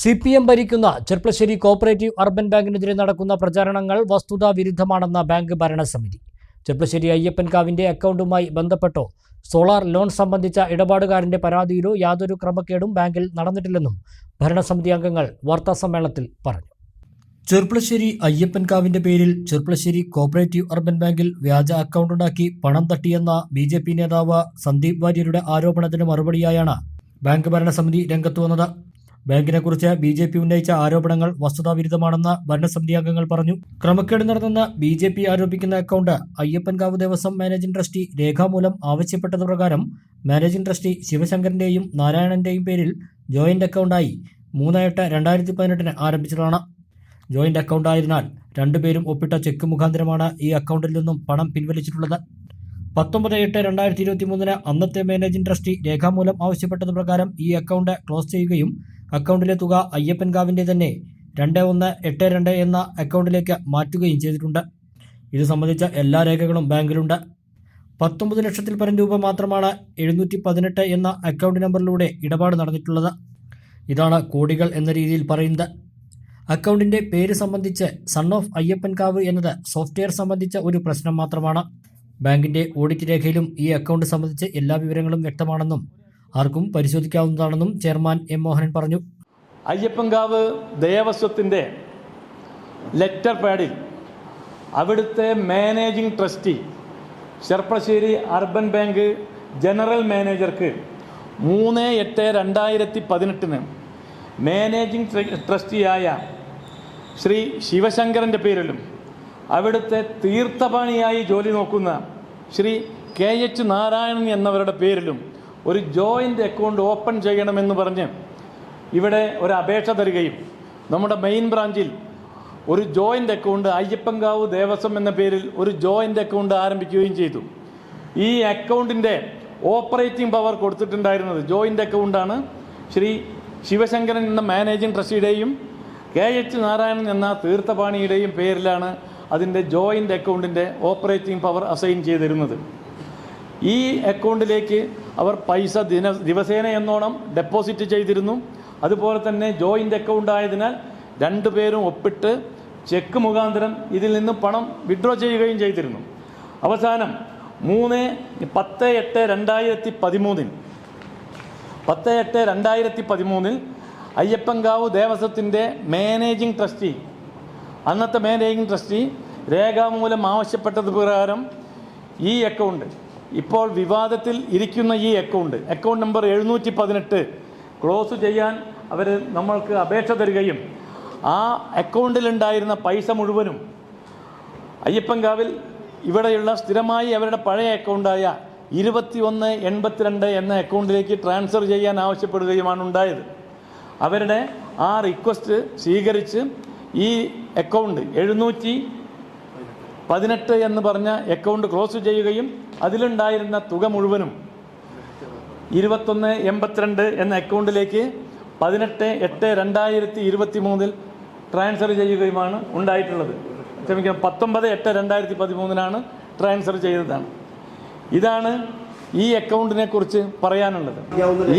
C P M ഭരിക്കുന്ന Cherpulassery cooperative urban ബാങ്കിനെതിരെ നടക്കുന്ന പ്രചാരണങ്ങൾ വസ്തുതാ വിരുദ്ധമാണെന്ന ബാങ്ക് ഭരണസമിതി. ചെർപ്പളശ്ശേരി അയ്യപ്പൻകാവിന്റെ അക്കൗണ്ടുമായി ബന്ധപ്പെട്ടോ സോളാർ ലോൺ സംബന്ധിച്ച ഇടപാടുകാരന്റെ പരാതിയിലോ യാതൊരു ക്രമക്കേടും ബാങ്കിൽ നടന്നിട്ടില്ലെന്നും ഭരണസമിതി അംഗങ്ങൾ വാർത്താസമ്മേളനത്തിൽ പറഞ്ഞു. ചെർപ്പളശ്ശേരി അയ്യപ്പൻകാവിന്റെ പേരിൽ ചെർപ്പളശ്ശേരി കോപ്പറേറ്റീവ് അർബൻ ബാങ്കിൽ വ്യാജ അക്കൗണ്ടുണ്ടാക്കി പണം തട്ടിയെന്ന ബി ജെ പി നേതാവ് സന്ദീപ് വാര്യരുടെ ആരോപണത്തിന് മറുപടിയായാണ് ബാങ്ക് ഭരണസമിതി രംഗത്ത് വന്നത്. ബാങ്കിനെക്കുറിച്ച് ബി ജെ പി ഉന്നയിച്ച ആരോപണങ്ങൾ വസ്തുതാവിരുദ്ധമാണെന്ന് ഭരണസമിതി അംഗങ്ങൾ പറഞ്ഞു. ക്രമക്കേട് നടന്നെന്ന് B J P ആരോപിക്കുന്ന account Ayyappankavu Devaswom managing trustee രേഖാമൂലം ആവശ്യപ്പെട്ടത് പ്രകാരം മാനേജിംഗ് ട്രസ്റ്റി ശിവശങ്കറിന്റെയും നാരായണന്റെയും പേരിൽ ജോയിന്റ് അക്കൗണ്ടായി മൂന്ന് എട്ട് രണ്ടായിരത്തി പതിനെട്ടിന് ആരംഭിച്ചതാണ്. ജോയിന്റ് അക്കൗണ്ട് ആയതിനാൽ രണ്ടുപേരും ഒപ്പിട്ട ചെക്ക് മുഖാന്തരമാണ് ഈ അക്കൗണ്ടിൽ നിന്നും പണം പിൻവലിച്ചിട്ടുള്ളത്. പത്തൊമ്പത് എട്ട് രണ്ടായിരത്തി ഇരുപത്തി മൂന്നിന് അന്നത്തെ മാനേജിംഗ് ട്രസ്റ്റി രേഖാമൂലം ആവശ്യപ്പെട്ടത് പ്രകാരം ഈ അക്കൗണ്ട് ക്ലോസ് ചെയ്യുകയും അക്കൗണ്ടിലെ തുക അയ്യപ്പൻകാവിന്റെ തന്നെ രണ്ട് ഒന്ന് എട്ട് രണ്ട് എന്ന അക്കൗണ്ടിലേക്ക് മാറ്റുകയും ചെയ്തിട്ടുണ്ട്. ഇത് സംബന്ധിച്ച എല്ലാ രേഖകളും ബാങ്കിലുണ്ട്. പത്തൊമ്പത് ലക്ഷത്തിൽ പരം രൂപ മാത്രമാണ് എഴുന്നൂറ്റി പതിനെട്ട് എന്ന അക്കൗണ്ട് നമ്പറിലൂടെ ഇടപാട് നടന്നിട്ടുള്ളത്. ഇതാണ് കോടികൾ എന്ന രീതിയിൽ പറയുന്നത്. അക്കൗണ്ടിന്റെ പേര് സംബന്ധിച്ച് സൺ ഓഫ് അയ്യപ്പൻ കാവ് എന്നത് സോഫ്റ്റ്വെയർ സംബന്ധിച്ച ഒരു പ്രശ്നം മാത്രമാണ്. ബാങ്കിന്റെ ഓഡിറ്റ് രേഖയിലും ഈ അക്കൗണ്ട് സംബന്ധിച്ച് എല്ലാ വിവരങ്ങളും വ്യക്തമാണെന്നും ആർക്കും പരിശോധിക്കാവുന്നതാണെന്നും ചെയർമാൻ എം മോഹനൻ പറഞ്ഞു. അയ്യപ്പങ്കാവ് ദേവസ്വത്തിന്റെ ലെറ്റർ പാഡിൽ അവിടുത്തെ managing trustee Cherpassery urban bank general മാനേജർക്ക് മൂന്ന് എട്ട് രണ്ടായിരത്തി പതിനെട്ടിന് മാനേജിംഗ് ട്രസ്റ്റിയായ ശ്രീ ശിവശങ്കരന്റെ പേരിലും അവിടുത്തെ തീർത്ഥപാണിയായി ജോലി നോക്കുന്ന ശ്രീ കെ എച്ച് നാരായണൻ എന്നവരുടെ പേരിലും ഒരു ജോയിന്റ് അക്കൗണ്ട് ഓപ്പൺ ചെയ്യണമെന്ന് പറഞ്ഞ് ഇവിടെ ഒരു അപേക്ഷ തരികയും നമ്മുടെ മെയിൻ ബ്രാഞ്ചിൽ ഒരു ജോയിന്റ് അക്കൗണ്ട് അയ്യപ്പങ്കാവ് ദേവസ്വം എന്ന പേരിൽ ഒരു ജോയിന്റ് അക്കൗണ്ട് ആരംഭിക്കുകയും ചെയ്തു. ഈ അക്കൗണ്ടിന്റെ ഓപ്പറേറ്റിംഗ് പവർ കൊടുത്തിട്ടുണ്ടായിരുന്നത് ജോയിന്റ് അക്കൗണ്ടാണ് ശ്രീ ശിവശങ്കരൻ എന്ന മാനേജിംഗ് ട്രസ്റ്റിയുടെയും കെ എച്ച് നാരായണൻ എന്ന തീർത്ഥപാണിയുടെയും പേരിലാണ് അതിന്റെ ജോയിന്റ് അക്കൗണ്ടിന്റെ ഓപ്പറേറ്റിംഗ് പവർ അസൈൻ ചെയ്തിരുന്നത്. ഈ അക്കൗണ്ടിലേക്ക് അവർ പൈസ ദിന ദിവസേന എന്നോണം ഡെപ്പോസിറ്റ് ചെയ്തിരുന്നു. അതുപോലെ തന്നെ ജോയിന്റ് അക്കൗണ്ട് ആയതിനാൽ രണ്ടു പേരും ഒപ്പിട്ട് ചെക്ക് മുഖാന്തരം ഇതിൽ നിന്ന് പണം വിഡ്രോ ചെയ്യുകയും ചെയ്തിരുന്നു. അവസാനം മൂന്ന് പത്ത് എട്ട് രണ്ടായിരത്തി പതിമൂന്നിൽ പത്ത് എട്ട് രണ്ടായിരത്തി പതിമൂന്നിൽ അയ്യപ്പൻകാവ് ദേവസ്വത്തിന്റെ മാനേജിംഗ് ട്രസ്റ്റി അന്നത്തെ മാനേജിംഗ് ട്രസ്റ്റി രേഖാമൂലം ആവശ്യപ്പെട്ടത് പ്രകാരം ഈ അക്കൗണ്ട് ഇപ്പോൾ വിവാദത്തിൽ ഇരിക്കുന്ന ഈ അക്കൗണ്ട് അക്കൗണ്ട് നമ്പർ എഴുന്നൂറ്റി പതിനെട്ട് ക്ലോസ് ചെയ്യാൻ അവർ നമ്മൾക്ക് അപേക്ഷ തരികയും ആ അക്കൗണ്ടിലുണ്ടായിരുന്ന പൈസ മുഴുവനും അയ്യപ്പൻകാവിൽ ഇവിടെയുള്ള സ്ഥിരമായി അവരുടെ പഴയ അക്കൗണ്ടായ ഇരുപത്തി ഒന്ന് എൺപത്തിരണ്ട് എന്ന അക്കൗണ്ടിലേക്ക് ട്രാൻസ്ഫർ ചെയ്യാൻ ആവശ്യപ്പെടുകയുമാണ് ഉണ്ടായത്. അവരുടെ ആ റിക്വസ്റ്റ് സ്വീകരിച്ച് ഈ അക്കൗണ്ട് എഴുന്നൂറ്റി പതിനെട്ട് എന്ന് പറഞ്ഞ അക്കൗണ്ട് ക്ലോസ് ചെയ്യുകയും അതിലുണ്ടായിരുന്ന തുക മുഴുവനും ഇരുപത്തൊന്ന് എൺപത്തിരണ്ട് എന്ന അക്കൗണ്ടിലേക്ക് പതിനെട്ട് എട്ട് രണ്ടായിരത്തി ഇരുപത്തി മൂന്നിൽ ട്രാൻസ്ഫർ ചെയ്യുകയുമാണ് ഉണ്ടായിട്ടുള്ളത്. ക്ഷമിക്കണം പത്തൊമ്പത് എട്ട് രണ്ടായിരത്തി പതിമൂന്നിനാണ് ട്രാൻസ്ഫർ ചെയ്തതാണ്. ഇതാണ് ഈ അക്കൗണ്ടിനെ കുറിച്ച് പറയാനുള്ളത്.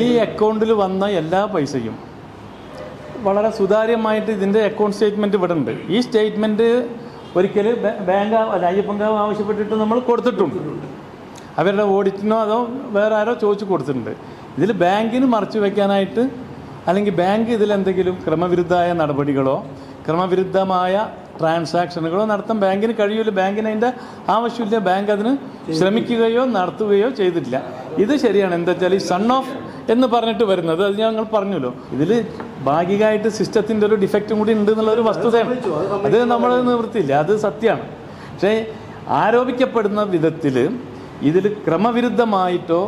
ഈ അക്കൗണ്ടിൽ വന്ന എല്ലാ പൈസയും വളരെ സുതാര്യമായിട്ട് ഇതിന്റെ അക്കൗണ്ട് സ്റ്റേറ്റ്മെന്റ് ഇവിടെ ഉണ്ട്. ഈ സ്റ്റേറ്റ്മെന്റ് ഒരിക്കൽ ബാങ്ക് അല്ല ആവശ്യപ്പെട്ടിട്ട് നമ്മൾ കൊടുത്തിട്ടുണ്ട്. അവരുടെ ഓഡിറ്റിനോ അതോ വേറെ ആരോ ചോദിച്ചു കൊടുത്തിട്ടുണ്ട്. ഇതിൽ ബാങ്കിന് മറച്ചു വയ്ക്കാനായിട്ട് അല്ലെങ്കിൽ ബാങ്ക് ഇതിലെന്തെങ്കിലും ക്രമവിരുദ്ധമായ നടപടികളോ ക്രമവിരുദ്ധമായ ട്രാൻസാക്ഷനുകളോ നടത്താൻ ബാങ്കിന് കഴിയില്ല ബാങ്കിന് അതിന്റെ ആവശ്യമില്ല ബാങ്ക് അതിന് ശ്രമിക്കുകയോ നടത്തുകയോ ചെയ്തിട്ടില്ല. ഇത് ശരിയാണ്. എന്താ വെച്ചാൽ ഈ സൺ ഓഫ് എന്ന് പറഞ്ഞിട്ട് വരുന്നത് അത് ഞങ്ങൾ പറഞ്ഞല്ലോ. ഇതിൽ ഭാഗികമായിട്ട് സിസ്റ്റത്തിന്റെ ഒരു ഡിഫക്റ്റും കൂടി ഉണ്ട് എന്നുള്ള ഒരു വസ്തുതയാണ്. അത് നമ്മൾ നിവൃത്തിയില്ല അത് സത്യമാണ്. പക്ഷേ ആരോപിക്കപ്പെടുന്ന വിധത്തിൽ ഇതിൽ ക്രമവിരുദ്ധമായിട്ടോ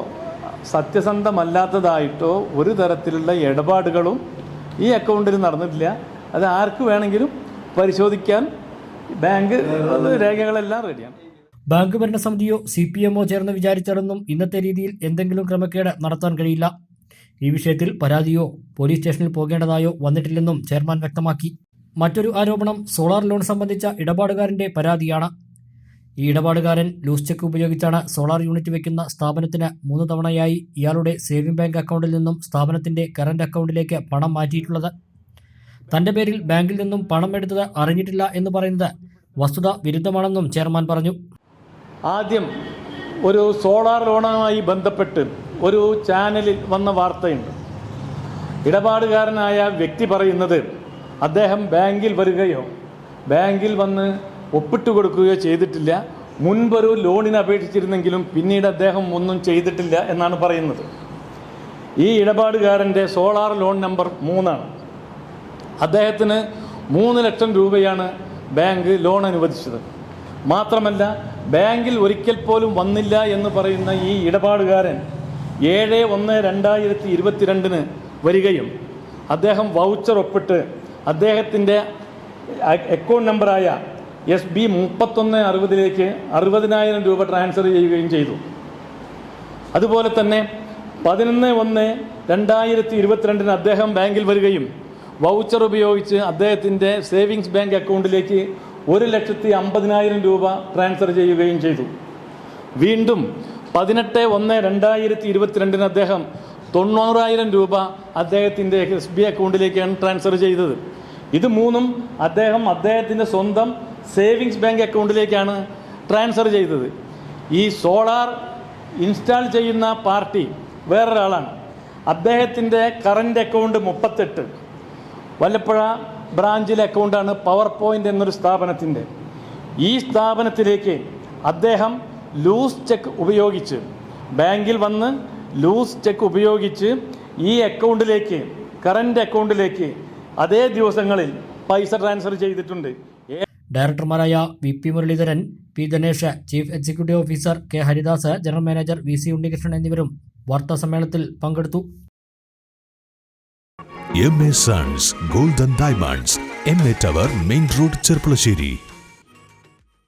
സത്യസന്ധമല്ലാത്തതായിട്ടോ ഒരു തരത്തിലുള്ള ഇടപാടുകളും ഈ അക്കൗണ്ടിൽ നടന്നിട്ടില്ല. അത് ആർക്ക് വേണമെങ്കിലും പരിശോധിക്കാൻ ബാങ്ക് രേഖകളെല്ലാം റെഡിയാണ്. ബാങ്ക് ഭരണസമിതിയോ സി പി എമ്മോ ചേർന്ന് വിചാരിച്ചാലൊന്നും ഇന്നത്തെ രീതിയിൽ എന്തെങ്കിലും ക്രമക്കേട് നടത്താൻ കഴിയില്ല. ഈ വിഷയത്തിൽ പരാതിയോ പോലീസ് സ്റ്റേഷനിൽ പോകേണ്ടതായോ വന്നിട്ടില്ലെന്നും ചെയർമാൻ വ്യക്തമാക്കി. മറ്റൊരു ആരോപണം സോളാർ ലോൺ സംബന്ധിച്ച ഇടപാടുകാരന്റെ പരാതിയാണ്. ഈ ഇടപാടുകാരൻ ലൂസ് ചെക്ക് ഉപയോഗിച്ചാണ് സോളാർ യൂണിറ്റ് വെക്കുന്ന സ്ഥാപനത്തിന് മൂന്ന് തവണയായി ഇയാളുടെ സേവിംഗ് ബാങ്ക് അക്കൗണ്ടിൽ നിന്നും സ്ഥാപനത്തിന്റെ കറന്റ് അക്കൗണ്ടിലേക്ക് പണം മാറ്റിയിട്ടുള്ളത്. തന്റെ പേരിൽ ബാങ്കിൽ നിന്നും പണം എടുത്തത് അറിഞ്ഞിട്ടില്ല എന്ന് പറയുന്നത് വസ്തുത വിരുദ്ധമാണെന്നും ചെയർമാൻ പറഞ്ഞു. ആദ്യം ഒരു സോളാർ ലോണുമായി ബന്ധപ്പെട്ട് ഒരു ചാനലിൽ വന്ന വാർത്തയുണ്ട്. ഇടപാടുകാരനായ വ്യക്തി പറയുന്നത് അദ്ദേഹം ബാങ്കിൽ വരികയോ ബാങ്കിൽ വന്ന് ഒപ്പിട്ട് കൊടുക്കുകയോ ചെയ്തിട്ടില്ല. മുൻപൊരു ലോണിന് അപേക്ഷിച്ചിരുന്നെങ്കിലും പിന്നീട് അദ്ദേഹം ഒന്നും ചെയ്തിട്ടില്ല എന്നാണ് പറയുന്നത്. ഈ ഇടപാടുകാരന്റെ സോളാർ ലോൺ നമ്പർ മൂന്നാണ്. അദ്ദേഹത്തിന് മൂന്ന് ലക്ഷം രൂപയാണ് ബാങ്ക് ലോൺ അനുവദിച്ചത്. മാത്രമല്ല ബാങ്കിൽ ഒരിക്കൽ പോലും വന്നില്ല എന്ന് പറയുന്ന ഈ ഇടപാടുകാരൻ ഏഴ് ഒന്ന് രണ്ടായിരത്തി ഇരുപത്തിരണ്ടിന് വരികയും അദ്ദേഹം വൗച്ചർ ഒപ്പിട്ട് അദ്ദേഹത്തിന്റെ അക്കൗണ്ട് നമ്പറായ എസ് ബി മുപ്പത്തൊന്ന് അറുപതിലേക്ക് അറുപതിനായിരം രൂപ ട്രാൻസ്ഫർ ചെയ്യുകയും ചെയ്തു. അതുപോലെ തന്നെ പതിനൊന്ന് ഒന്ന് രണ്ടായിരത്തി ഇരുപത്തിരണ്ടിന് അദ്ദേഹം ബാങ്കിൽ വരികയും വൗച്ചർ ഉപയോഗിച്ച് അദ്ദേഹത്തിന്റെ സേവിങ്സ് ബാങ്ക് അക്കൗണ്ടിലേക്ക് ഒരു ലക്ഷത്തി അമ്പതിനായിരം രൂപ ട്രാൻസ്ഫർ ചെയ്യുകയും ചെയ്തു. വീണ്ടും പതിനെട്ട് ഒന്ന് രണ്ടായിരത്തി ഇരുപത്തിരണ്ടിന് അദ്ദേഹം തൊണ്ണൂറായിരം രൂപ അദ്ദേഹത്തിന്റെ എസ് ബി അക്കൗണ്ടിലേക്കാണ് ട്രാൻസ്ഫർ ചെയ്തത്. ഇത് മൂന്നും അദ്ദേഹം അദ്ദേഹത്തിന്റെ സ്വന്തം സേവിങ്സ് ബാങ്ക് അക്കൗണ്ടിലേക്കാണ് ട്രാൻസ്ഫർ ചെയ്തത്. ഈ സോളാർ ഇൻസ്റ്റാൾ ചെയ്യുന്ന പാർട്ടി വേറൊരാളാണ്. അദ്ദേഹത്തിന്റെ കറന്റ് അക്കൗണ്ട് മുപ്പത്തെട്ട്. വല്ലപ്പുഴ ബ്രാഞ്ചിലെ അക്കൗണ്ടാണ് പവർ പോയിന്റ് എന്നൊരു സ്ഥാപനത്തിന്റെ. ഈ സ്ഥാപനത്തിലേക്ക് അദ്ദേഹം ലൂസ് ചെക്ക് ഉപയോഗിച്ച് ബാങ്കിൽ വന്ന് ലൂസ് ചെക്ക് ഉപയോഗിച്ച് ഈ അക്കൗണ്ടിലേക്ക് കറന്റ് അക്കൗണ്ടിലേക്ക് അതേ ദിവസങ്ങളിൽ പൈസ ട്രാൻസ്ഫർ ചെയ്തിട്ടുണ്ട്. ഡയറക്ടർമാരായ V P Muraleedharan P Ganesh chief executive officer K Haridas general manager V C Unnikrishnan എന്നിവരും വാർത്താസമ്മേളനത്തിൽ പങ്കെടുത്തു. M A sons golden diamonds M A tower main road Cherpulassery